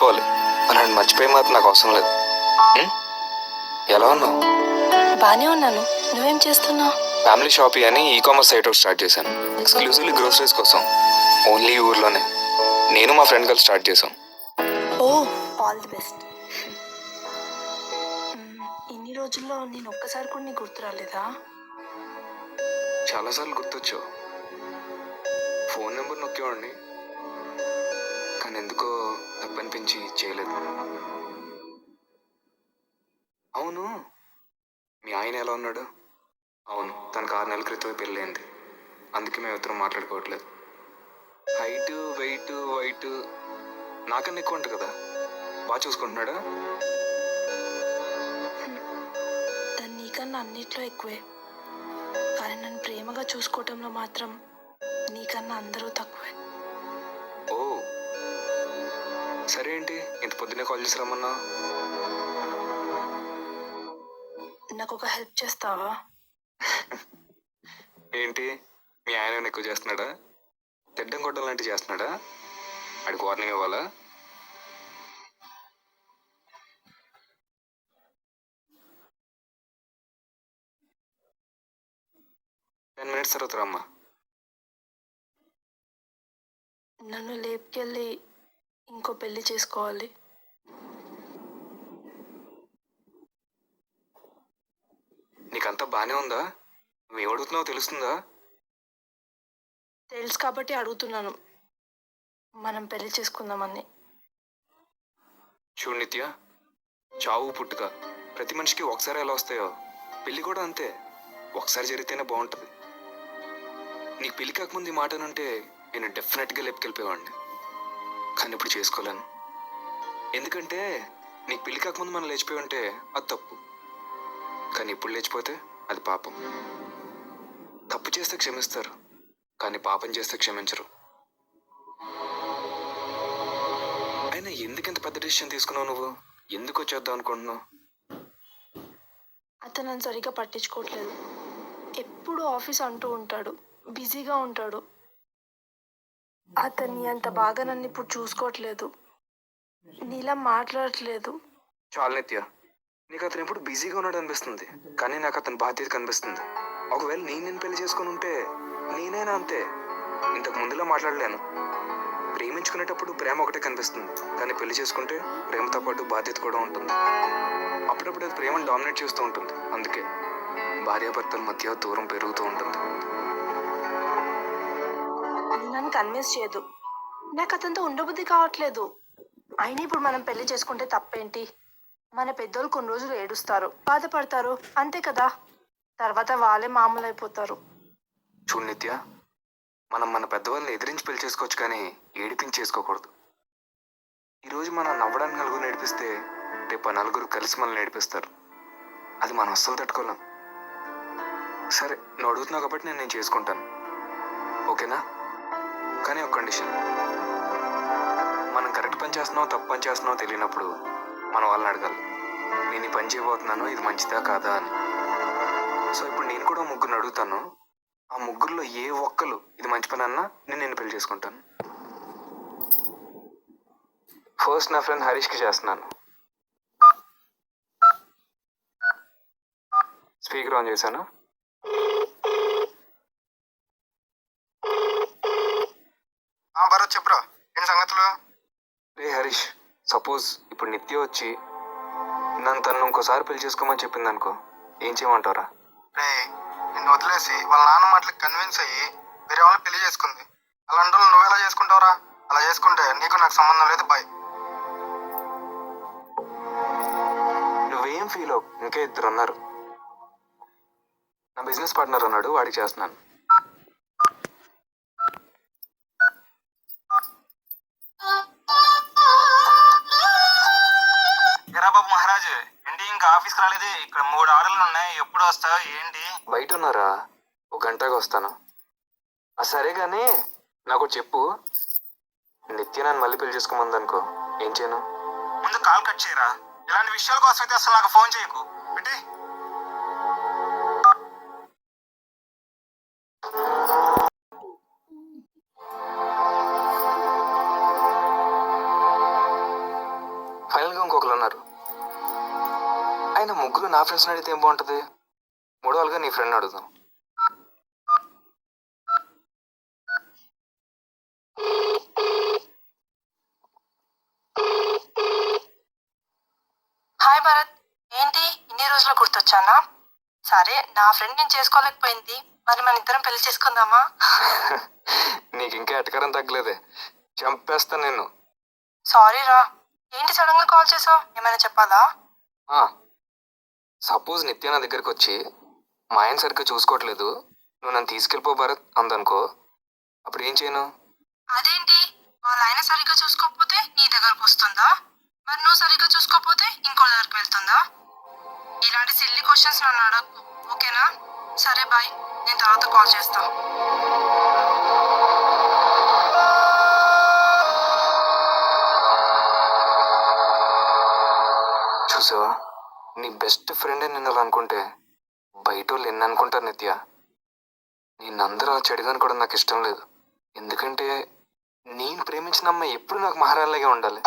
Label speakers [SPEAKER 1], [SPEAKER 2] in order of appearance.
[SPEAKER 1] చెప్పుకోవాలి అలాంటి మర్చిపోయి మాత్రం నాకు అవసరం లేదు? ఎలా ఉన్నావు?
[SPEAKER 2] బానే ఉన్నాను. నువ్వేం చేస్తున్నావు?
[SPEAKER 1] ఫ్యామిలీ షాపింగ్ అని ఈ కామర్స్ సైట్ ఒకటి స్టార్ట్ చేశాను. ఎక్స్క్లూజివ్లీ గ్రోసరీస్ కోసం. ఓన్లీ ఊర్లోనే. నేను మా ఫ్రెండ్ కలిసి స్టార్ట్ చేశాం.
[SPEAKER 2] ఓ ఆల్ ది బెస్ట్. ఇన్ని రోజుల్లో నేను ఒక్కసారి కూడా నీకు గుర్తు రాలేదా?
[SPEAKER 1] చాలాసార్లు గుర్తొచ్చావు. Phone number నొక్కేవాడిని. కానీ ఎందుకో తప్పనిపించి చేయలేదు. అవును. మీ ఆయన ఎలా ఉన్నాడు? అవును తనకు ఆరు నెలల క్రితమే పెళ్ళైంది అందుకే మేము ఇద్దరం మాట్లాడుకోవట్లేదు. హైట్ వెయిట్ వైట్ నాకన్నా ఎక్కువ ఉంటుంది కదా. బాగా చూసుకుంటున్నాడా?
[SPEAKER 2] తను నీకన్నా అన్నిట్లో ఎక్కువే. కానీ నన్ను ప్రేమగా చూసుకోవటంలో మాత్రం నీకన్నా అందరూ తక్కువే.
[SPEAKER 1] సరే ఏంటి? ఇంత పొద్దునే కాల్ చేసి రమ్మన్నా.
[SPEAKER 2] నాకు ఒక హెల్ప్ చేస్తావా?
[SPEAKER 1] ఏంటి? మీ ఆయన ఎక్కువ చేస్తున్నాడా? తిడ్డం కొట్టడం లాంటివి చేస్తున్నాడా? ఆడికి వార్నింగ్ ఇవ్వాలా? టెన్ మినిట్స్ తర్వాత రమ్మా.
[SPEAKER 2] నన్ను లేపుకెళ్ళి ఇంకో పెళ్ళి చేసుకోవాలి.
[SPEAKER 1] నీకంతా బాగానే ఉందా? నువ్వు ఏమడుగుతున్నావో తెలుస్తుందా?
[SPEAKER 2] తెలుసు కాబట్టి అడుగుతున్నాను. మనం పెళ్ళి చేసుకుందామని.
[SPEAKER 1] చూడు నిత్య చావు పుట్టుక. ప్రతి మనిషికి ఒకసారి ఎలా వస్తాయో. పెళ్ళి కూడా అంతే. ఒకసారి జరిగితేనే బాగుంటుంది. నీకు పెళ్ళి కాకముందు ఈ మాట అంటే నేను డెఫినెట్గా లేపుకెళ్ళిపోయేవాడిని. కానీ ఇప్పుడు చేసుకోలేను. ఎందుకంటే నీకు పెళ్ళి కాకముందు మనం లేచిపోయి ఉంటే అది తప్పు. కానీ ఇప్పుడు లేచిపోతే అది పాపం. తప్పు చేస్తే క్షమిస్తారు కానీ పాపం చేస్తే క్షమించరు. అయినా ఎందుకు ఇంత పెద్ద డిసిషన్ తీసుకున్నావు నువ్వు? ఎందుకు వచ్చేద్దాం అనుకుంటున్నావు?
[SPEAKER 2] అతను నన్ను సరిగ్గా పట్టించుకోవట్లేదు. ఎప్పుడు ఆఫీస్ అంటూ ఉంటాడు బిజీగా ఉంటాడు. అతన్ని అంత బాగా నన్ను ఇప్పుడు చూసుకోవట్లేదు. నీలా మాట్లాడట్లేదు.
[SPEAKER 1] చాలు నిత్య. నీకు అతను ఎప్పుడు బిజీగా ఉన్నాడు అనిపిస్తుంది. కానీ నాకు అతని బాధ్యత కనిపిస్తుంది. ఒకవేళ నేను నేను పెళ్ళి చేసుకుని ఉంటే నేనైనా అంతే. ఇంతకు ముందులా మాట్లాడలేను. ప్రేమించుకునేటప్పుడు ప్రేమ ఒకటే కనిపిస్తుంది. కానీ పెళ్ళి చేసుకుంటే ప్రేమతో పాటు బాధ్యత కూడా ఉంటుంది. అప్పుడప్పుడు అది ప్రేమను డామినేట్ చేస్తూ ఉంటుంది. అందుకే భార్యాభర్తల మధ్య దూరం పెరుగుతూ ఉంటుంది.
[SPEAKER 2] నన్ను కన్విన్స్ చేయదు. నాకు అతనితో ఉండబుద్ధి కావట్లేదు. అయినా ఇప్పుడు మనం పెళ్ళి చేసుకుంటే తప్పేంటి? మన పెద్దోళ్ళు కొన్ని రోజులు ఏడుస్తారు. బాధపడతారు. అంతే కదా? తర్వాత వాళ్ళే మామూలు అయిపోతారు.
[SPEAKER 1] చూడు నిత్య మనం మన పెద్దవాళ్ళని ఎదిరించి పెళ్ళి చేసుకోవచ్చు కానీ ఏడిపించి చేసుకోకూడదు. ఈరోజు మనం నవ్వడానికి నలుగురు నేర్పిస్తే రేపు ఆ నలుగురు కలిసి మనల్ని నేర్పిస్తారు అది మనం అస్సలు తట్టుకోలేం. సరే నువ్వు అడుగుతున్నావు కాబట్టి నేను నేను చేసుకుంటాను. ఓకేనా? కానీ ఒక కండిషన్ మనం కరెక్ట్ పని చేస్తున్నావు తప్పు పని చేస్తున్నావు తెలియనప్పుడు మనం వాళ్ళని అడగాలి. నేను ఈ పని చేయబోతున్నాను ఇది మంచిదా కాదా అని. సో ఇప్పుడు నేను కూడా ముగ్గురిని అడుగుతాను ఆ ముగ్గురులో ఏ ఒక్కరు ఇది మంచి పని అన్నా నేను నేను పెళ్ళి చేసుకుంటాను. ఫస్ట్ నా ఫ్రెండ్ హరీష్కి చేస్తున్నాను. స్పీకర్ ఆన్ చేశాను
[SPEAKER 3] ఆ భరత్ చెప్పురా ఏంటి సంగతులు?
[SPEAKER 1] రే హరీష్ సపోజ్ ఇప్పుడు నిత్య వచ్చి నన్ను తను ఇంకోసారి పెళ్ళి చేసుకోమని చెప్పింది అనుకో ఏం చేయమంటారా
[SPEAKER 3] రే నిన్ను వదిలేసి వాళ్ళ నాన్న మాటలకు కన్విన్స్ అయ్యి వేరే వాళ్ళని పెళ్ళి చేసుకుంది. అలాంటి వాళ్ళు నువ్వు ఎలా చేసుకుంటావురా? అలా చేసుకుంటే నీకు నాకు సంబంధం లేదు బాయ్.
[SPEAKER 1] నువ్వేం ఫీల్ అవ్వు? ఇంకా ఇద్దరు ఉన్నారు. నా బిజినెస్ పార్ట్నర్ ఉన్నాడు వాడికి చేస్తున్నాను.
[SPEAKER 4] బాబు మహారాజ్? ఏంటి ఇంకా ఆఫీస్కి రాలేదు? ఇక్కడ మూడు ఆర్డర్లు ఉన్నాయి. ఎప్పుడు వస్తావు? ఏంటి?
[SPEAKER 1] బయట ఉన్నారా? ఒక గంటగా వస్తాను. ఆ సరే కానీ నాకు ఒకటి చెప్పు. నిత్య నన్ను మళ్ళీ పెళ్ళి చేసుకోమంది అనుకో ఏం చేయను?
[SPEAKER 4] ముందు కాల్ కట్ చేయరా? ఇలాంటి విషయాల కోసం అయితే అసలు నాకు ఫోన్ చేయకు. పెట్టి
[SPEAKER 1] ముగ్గురు నా ఫ్రెండ్స్ని అడిగితే ఏం బాగుంటుంది? మూడో వాళ్ళుగా నీ ఫ్రెండ్ అడుగుదాం.
[SPEAKER 2] హాయ్ భరత్ ఏంటి? ఇన్ని రోజులు గుర్తొచ్చానా? సరే నా ఫ్రెండ్ నేను చేసుకోలేకపోయింది. మరి మన ఇద్దరం పెళ్ళి చేసుకుందామా?
[SPEAKER 1] నీకు ఇంకా ఎటకరం తగ్గలేదే. చంపేస్తాను నేను
[SPEAKER 2] సారీ రా. ఏంటి సడన్గా కాల్ చేసావు? ఏమైనా చెప్పాలా?
[SPEAKER 1] సపోజ్ నిత్య నా దగ్గరికి వచ్చి మా ఆయన సరిగ్గా చూసుకోవట్లేదు. నువ్వు నన్ను తీసుకెళ్ళిపో భరత్ అందనుకో అప్పుడు ఏం చేయను?
[SPEAKER 2] అదేంటి? వాళ్ళ ఆయన సరిగ్గా చూసుకోకపోతే నీ దగ్గరకు వస్తుందా? మరి నువ్వు సరిగ్గా చూసుకోకపోతే ఇంకో దగ్గరకు వెళ్తుందా? ఇలాంటి సిల్లీ క్వశ్చన్స్ నన్ను అడగకు ఓకేనా? సరే బాయ్ నేను తర్వాత కాల్ చేస్తా.
[SPEAKER 1] చూసావా? నీ బెస్ట్ ఫ్రెండే నిన్ను అలా అనుకుంటే బయట వాళ్ళు అనుకుంటారు నిత్య. నిన్నందరూ అలా చెడుగా అనుకోవడం నాకు ఇష్టం లేదు. ఎందుకంటే నేను ప్రేమించిన అమ్మాయి ఎప్పుడు నాకు మహారాణిలాగే ఉండాలి.